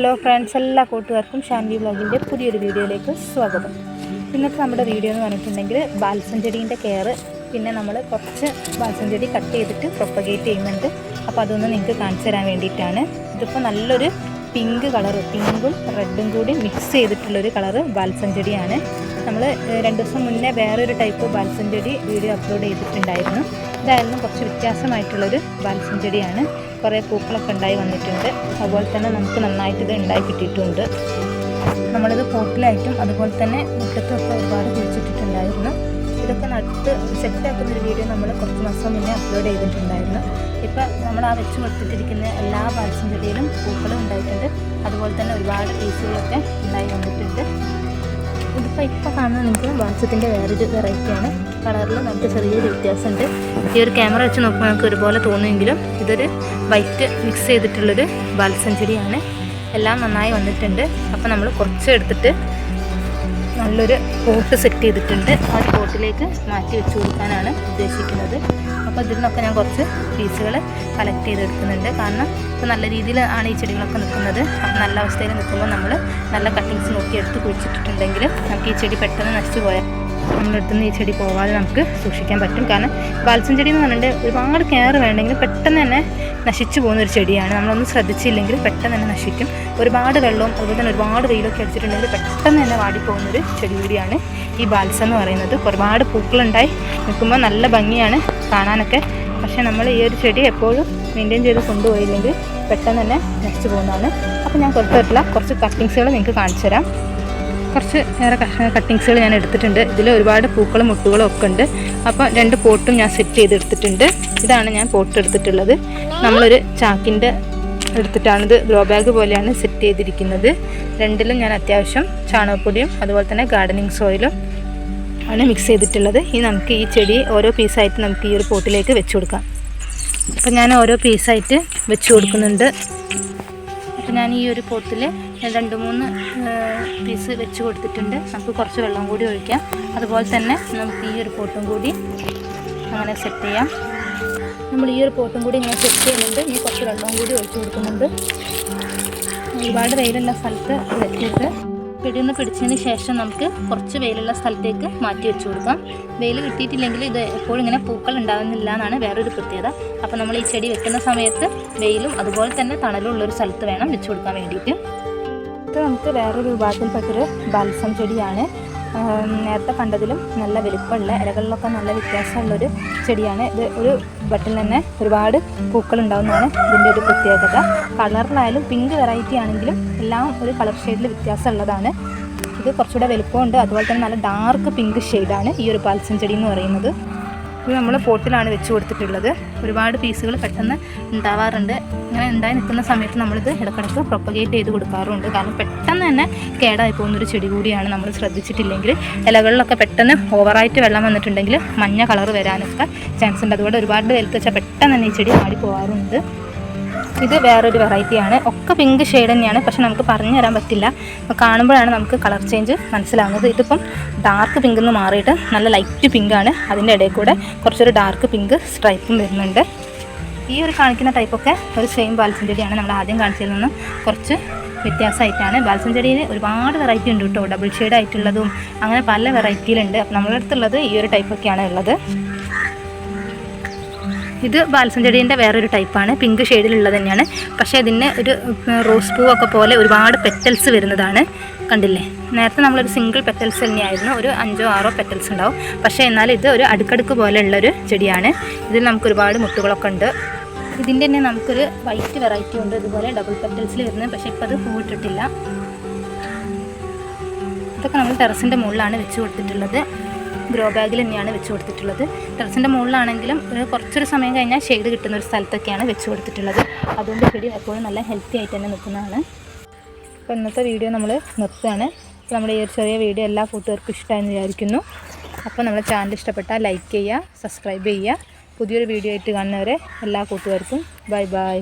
Hello friends എല്ലാ കൂട്ടുകാർക്കും ഷാൻവി വ്ളോഗിന്റെ പുതിയൊരു വീഡിയോയിലേക്ക് സ്വാഗതം. ഇന്നത്തെ നമ്മുടെ വീഡിയോ എന്ന് പറഞ്ഞിട്ടുണ്ടെങ്കിൽ ബാൽസം ചെടീന്റെ കെയർ പിന്നെ നമ്മൾ കുറച്ച് ബാൽസം ചെടി കട്ട് ചെയ്തിട്ട് പ്രൊപ്പഗേറ്റ് ചെയ്യുന്നുണ്ട്. അപ്പോൾ അതൊന്ന് നിങ്ങൾക്ക് കാണിച്ചു തരാൻ വേണ്ടിയിട്ടാണ്. ഇതിപ്പോൾ നല്ലൊരു പിങ്ക് കളറ് പിങ്കും റെഡും കൂടി മിക്സ് ചെയ്തിട്ടുള്ളൊരു കളറ് ബാൽസം ചെടിയാണ് നമ്മൾ രണ്ട് ദിവസം മുന്നേ വേറൊരു ടൈപ്പ് ബാൽസം ചെടി വീഡിയോ അപ്ലോഡ് ചെയ്തിട്ടുണ്ടായിരുന്നു. ഇതായിരുന്നു കുറച്ച് വ്യത്യാസമായിട്ടുള്ളൊരു ബാൽസം ചെടിയാണ് കുറേ പൂക്കളൊക്കെ ഉണ്ടായി വന്നിട്ടുണ്ട്. അതുപോലെ തന്നെ നമുക്ക് നന്നായിട്ട് ഇത് ഉണ്ടായി കിട്ടിയിട്ടുണ്ട്. നമ്മളിത് പോട്ടിലായിട്ടും അതുപോലെ തന്നെ മുറ്റത്തൊക്കെ ഒരുപാട് കുഴിച്ചിട്ടിട്ടുണ്ടായിരുന്നു. ഇതൊക്കെ നട്ട് സെറ്റാക്കുന്ന ഒരു വീഡിയോ നമ്മൾ കുറച്ച് മാസം മുന്നേ അപ്ലോഡ് ചെയ്തിട്ടുണ്ടായിരുന്നു. ഇപ്പം നമ്മൾ ആ വെച്ച് കൊടുത്തിട്ടിരിക്കുന്ന എല്ലാ ബാൽസം ചെടിയിലും പൂക്കളും ഉണ്ടായിട്ടുണ്ട്. അതുപോലെ തന്നെ ഒരുപാട് പീസുകളൊക്കെ ഉണ്ടായി വന്നിട്ടുണ്ട്. ഇതിപ്പോൾ ഇപ്പോൾ കാണുന്നത് നിങ്ങൾക്ക് വാട്സപ്പിന്റെ വേറൊരു വെറൈറ്റിയാണ് കളറിൽ നമുക്ക് ചെറിയൊരു വ്യത്യാസമുണ്ട്. ഈ ഒരു ക്യാമറ വെച്ച് നോക്കുമ്പോൾ നമുക്ക് ഒരുപോലെ തോന്നുമെങ്കിലും ഇതൊരു വൈറ്റ് മിക്സ് ചെയ്തിട്ടുള്ളൊരു ബാൽസഞ്ചരിയാണ് എല്ലാം നന്നായി വന്നിട്ടുണ്ട്. അപ്പോൾ നമ്മൾ കുറച്ച് എടുത്തിട്ട് നല്ലൊരു പോട്ട് സെറ്റ് ചെയ്തിട്ടുണ്ട്. ആ ഒരു പോട്ടിലേക്ക് മാറ്റി വെച്ച് കൊടുക്കാനാണ് ഉദ്ദേശിക്കുന്നത്. അപ്പോൾ ഇതിൽ നിന്നൊക്കെ ഞാൻ കുറച്ച് പീസുകൾ കളക്ട് ചെയ്തെടുക്കുന്നുണ്ട്. കാരണം ഇപ്പോൾ നല്ല രീതിയിൽ ആണ് ഈ ചെടികളൊക്കെ നിൽക്കുന്നത്. അപ്പോൾ നല്ല അവസ്ഥയിൽ നിൽക്കുമ്പോൾ നമ്മൾ നല്ല കട്ടിങ്സ് നോക്കി എടുത്ത് കുഴിച്ചിട്ടിട്ടുണ്ടെങ്കിൽ നമുക്ക് ഈ ചെടി പെട്ടെന്ന് നശിച്ചു പോയാൽ നമ്മളെടുത്ത് നിന്ന് ഈ ചെടി പോവാതെ നമുക്ക് സൂക്ഷിക്കാൻ പറ്റും. കാരണം ബാൽസം ചെടി എന്ന് പറഞ്ഞിട്ട് ഒരുപാട് കെയർ വേണ്ടെങ്കിൽ പെട്ടെന്ന് തന്നെ നശിച്ചു പോകുന്ന ഒരു ചെടിയാണ്. നമ്മളൊന്നും ശ്രദ്ധിച്ചില്ലെങ്കിൽ പെട്ടെന്ന് തന്നെ നശിക്കും. ഒരുപാട് വെള്ളവും അതുപോലെ തന്നെ ഒരുപാട് വെയിലൊക്കെ അടിച്ചിട്ടുണ്ടെങ്കിൽ പെട്ടെന്ന് തന്നെ വാടിപ്പോകുന്നൊരു ചെടി കൂടിയാണ് ഈ ബാൽസം എന്ന് പറയുന്നത്. ഒരുപാട് പൂക്കളുണ്ടായി. നിൽക്കുമ്പോൾ നല്ല ഭംഗിയാണ് കാണാനൊക്കെ. പക്ഷേ നമ്മൾ ഈ ഒരു ചെടി എപ്പോഴും മെയിന്റെയിൻ ചെയ്ത് കൊണ്ടുപോയില്ലെങ്കിൽ പെട്ടെന്ന് തന്നെ നശിച്ചു പോകുന്നതാണ്. അപ്പോൾ ഞാൻ കുറച്ചിട്ടുള്ള കുറച്ച് കട്ടിങ്സുകൾ നിങ്ങൾക്ക് കാണിച്ചു തരാം. കുറച്ച് ഏറെ കട്ടിങ്സുകൾ ഞാൻ എടുത്തിട്ടുണ്ട്. ഇതിൽ ഒരുപാട് പൂക്കളും മുട്ടുകളും ഒക്കെ ഉണ്ട്. അപ്പോൾ രണ്ട് പോട്ടും ഞാൻ സെറ്റ് ചെയ്തെടുത്തിട്ടുണ്ട്. ഇതാണ് ഞാൻ പോട്ട് എടുത്തിട്ടുള്ളത്. നമ്മളൊരു ചാക്കിന്റെ എടുത്തിട്ടാണിത് ഗ്രോ ബാഗ് പോലെയാണ് സെറ്റ് ചെയ്തിരിക്കുന്നത്. രണ്ടിലും ഞാൻ അത്യാവശ്യം ചാണകപ്പൊടിയും അതുപോലെ തന്നെ ഗാർഡനിങ് സോയിലും ആണ് മിക്സ് ചെയ്തിട്ടുള്ളത്. ഇനി നമുക്ക് ഈ ചെടി ഓരോ പീസായിട്ട് നമുക്ക് ഈ ഒരു പോട്ടിലേക്ക് വെച്ച് കൊടുക്കാം. അപ്പം ഞാൻ ഓരോ പീസായിട്ട് വെച്ച് കൊടുക്കുന്നുണ്ട്. അപ്പം ഞാൻ ഈ ഒരു പോട്ടിൽ രണ്ട് മൂന്ന് പീസ് വെച്ച് കൊടുത്തിട്ടുണ്ട്. നമുക്ക് കുറച്ച് വെള്ളം കൂടി ഒഴിക്കാം. അതുപോലെ തന്നെ നമുക്ക് ഈ ഒരു പോട്ടും കൂടി അങ്ങനെ സെറ്റ് ചെയ്യാം. നമ്മൾ ഈ ഒരു പോട്ടും കൂടി ഇങ്ങനെ സെറ്റ് ചെയ്യുന്നുണ്ട്. ഈ കുറച്ച് വെള്ളവും കൂടി ഒഴിച്ചു കൊടുക്കുന്നുണ്ട്. ഒരുപാട് വെയിലുള്ള സ്ഥലത്ത് വെച്ചിട്ട് പിടിന്ന് പിടിച്ചതിന് ശേഷം നമുക്ക് കുറച്ച് വെയിലുള്ള സ്ഥലത്തേക്ക് മാറ്റി വെച്ച് കൊടുക്കാം. വെയിൽ കിട്ടിയിട്ടില്ലെങ്കിൽ ഇത് എപ്പോഴും ഇങ്ങനെ പൂക്കൾ ഉണ്ടാകുന്നില്ല എന്നാണ് വേറൊരു പ്രത്യേകത. അപ്പോൾ നമ്മൾ ഈ ചെടി വെക്കുന്ന സമയത്ത് വെയിലും അതുപോലെ തന്നെ തണലും ഉള്ളൊരു സ്ഥലത്ത് വേണം വെച്ച് കൊടുക്കാൻ വേണ്ടിയിട്ട്. ഇത് നമുക്ക് വേറൊരു വിഭാഗത്തിൽപ്പെട്ടൊരു ബാൽസം ചെടിയാണ്. നേരത്തെ കണ്ടതിലും നല്ല വലുപ്പമുള്ള ഇലകളിലൊക്കെ നല്ല വ്യത്യാസമുള്ളൊരു ചെടിയാണ്. ഇത് ഒരു ബട്ടിൽ തന്നെ ഒരുപാട് പൂക്കൾ ഉണ്ടാകുന്നതാണ് ഇതിന്റെ ഒരു പ്രത്യേകത. കളറിലായാലും പിങ്ക് വെറൈറ്റി ആണെങ്കിലും എല്ലാം ഒരു കളർ ഷെയ്ഡിൽ വ്യത്യാസമുള്ളതാണ്. ഇത് കുറച്ചുകൂടെ വലുപ്പമുണ്ട്. അതുപോലെ തന്നെ നല്ല ഡാർക്ക് പിങ്ക് ഷെയ്ഡാണ് ഈ ഒരു പാൽസം ചെടി എന്ന് പറയുന്നത്. ഇത് നമ്മൾ പോട്ടിലാണ് വെച്ച് കൊടുത്തിട്ടുള്ളത്. ഒരുപാട് പീസുകൾ പെട്ടെന്ന് ഉണ്ടാവാറുണ്ട്. ഇങ്ങനെ ഉണ്ടായി നിൽക്കുന്ന സമയത്ത് നമ്മളിത് ഇടക്കിടക്ക് പ്രൊപ്പഗേറ്റ് ചെയ്ത് കൊടുക്കാറുണ്ട്. കാരണം പെട്ടെന്ന് തന്നെ കേടായി പോകുന്നൊരു ചെടി കൂടിയാണ് നമ്മൾ ശ്രദ്ധിച്ചിട്ടില്ലെങ്കിൽ ഇലകളിലൊക്കെ പെട്ടെന്ന് ഓവറായിട്ട് വെള്ളം വന്നിട്ടുണ്ടെങ്കിൽ മഞ്ഞ കളർ വരാനൊക്കെ ചാൻസ് ഉണ്ട്. അതുകൊണ്ട് ഒരുപാട് വെലുത്ത് വെച്ചാൽ പെട്ടെന്ന് തന്നെ ഈ ചെടി ആടി പോകാറുണ്ട് ഇത് വേറൊരു വെറൈറ്റിയാണ് ഒക്കെ പിങ്ക് ഷെയ്ഡ് തന്നെയാണ്. പക്ഷെ നമുക്ക് പറഞ്ഞു തരാൻ പറ്റില്ല. കാണുമ്പോഴാണ് നമുക്ക് കളർ ചേഞ്ച് മനസ്സിലാവുന്നത്. ഇതിപ്പം ഡാർക്ക് പിങ്ക് എന്ന് മാറിയിട്ട് നല്ല ലൈറ്റ് പിങ്ക് ആണ്. അതിന്റെ ഇടയിൽ കൂടെ കുറച്ചൊരു ഡാർക്ക് പിങ്ക് സ്ട്രൈപ്പും വരുന്നുണ്ട്. ഈ ഒരു കാണിക്കുന്ന ടൈപ്പൊക്കെ ഒരു സെയിം ബാൽസം ചെടിയാണ് നമ്മൾ ആദ്യം കാണിച്ചതിൽ നിന്ന് കുറച്ച് വ്യത്യാസമായിട്ടാണ്. ബാൽസം ചെടിയിൽ ഒരുപാട് വെറൈറ്റി ഉണ്ട് കേട്ടോ. ഡബിൾ ഷെയ്ഡ് ആയിട്ടുള്ളതും അങ്ങനെ പല വെറൈറ്റിയിലുണ്ട് അപ്പോൾ നമ്മളടുത്തുള്ളത് ഈ ഒരു ടൈപ്പൊക്കെയാണ് ഉള്ളത്. ഇത് ബാൽസം ചെടീന്റെ വേറൊരു ടൈപ്പാണ്. പിങ്ക് ഷെയ്ഡിലുള്ളത് തന്നെയാണ്. പക്ഷേ ഇതിന് ഒരു റോസ് പൂവൊക്കെ പോലെ ഒരുപാട് പെറ്റൽസ് വരുന്നതാണ്. കണ്ടില്ലേ? നേരത്തെ നമ്മളൊരു സിംഗിൾ പെറ്റൽസ് തന്നെയായിരുന്നു. ഒരു അഞ്ചോ ആറോ പെറ്റൽസ് ഉണ്ടാവും. പക്ഷേ എന്നാൽ ഇത് ഒരു അടുക്കടുക്ക് പോലെയുള്ളൊരു ചെടിയാണ്. ഇതിൽ നമുക്ക് ഒരുപാട് മുട്ടുകളൊക്കെ ഉണ്ട്. ഇതിന്റെ തന്നെ നമുക്കൊരു വൈറ്റ് വെറൈറ്റി ഉണ്ട്. ഇതുപോലെ ഡബിൾ പെറ്റൽസിൽ വരുന്നത്. പക്ഷേ ഇപ്പോൾ അത് പൂവിട്ടിട്ടില്ല. ഇതൊക്കെ നമ്മൾ ടെറസിന്റെ മുകളിലാണ് വെച്ച് കൊടുത്തിട്ടുള്ളത്. ഗ്രോ ബാഗിൽ തന്നെയാണ് വെച്ച് കൊടുത്തിട്ടുള്ളത്. ടെറസിന്റെ മുകളിലാണെങ്കിലും ഒരു കുറച്ചൊരു സമയം കഴിഞ്ഞാൽ ഷെയ്ഡ് കിട്ടുന്ന ഒരു സ്ഥലത്തൊക്കെയാണ് വെച്ച് കൊടുത്തിട്ടുള്ളത്. അതുകൊണ്ട് ചെടി എപ്പോഴും നല്ല ഹെൽത്തി ആയിട്ട് തന്നെ നിൽക്കുന്നതാണ്. അപ്പോൾ ഇന്നത്തെ വീഡിയോ നമ്മൾ നിർത്തുകയാണ്. അപ്പോൾ നമ്മുടെ ഈ ഒരു ചെറിയ വീഡിയോ എല്ലാ കൂട്ടുകാർക്കും ഇഷ്ടമായെന്ന് വിചാരിക്കുന്നു. അപ്പോൾ നമ്മുടെ ചാനൽ ഇഷ്ടപ്പെട്ടാൽ ലൈക്ക് ചെയ്യുക സബ്സ്ക്രൈബ് ചെയ്യുക. പുതിയൊരു വീഡിയോ ആയിട്ട് കാണുന്നവരെ എല്ലാ കൂട്ടുകാർക്കും ബൈ ബൈ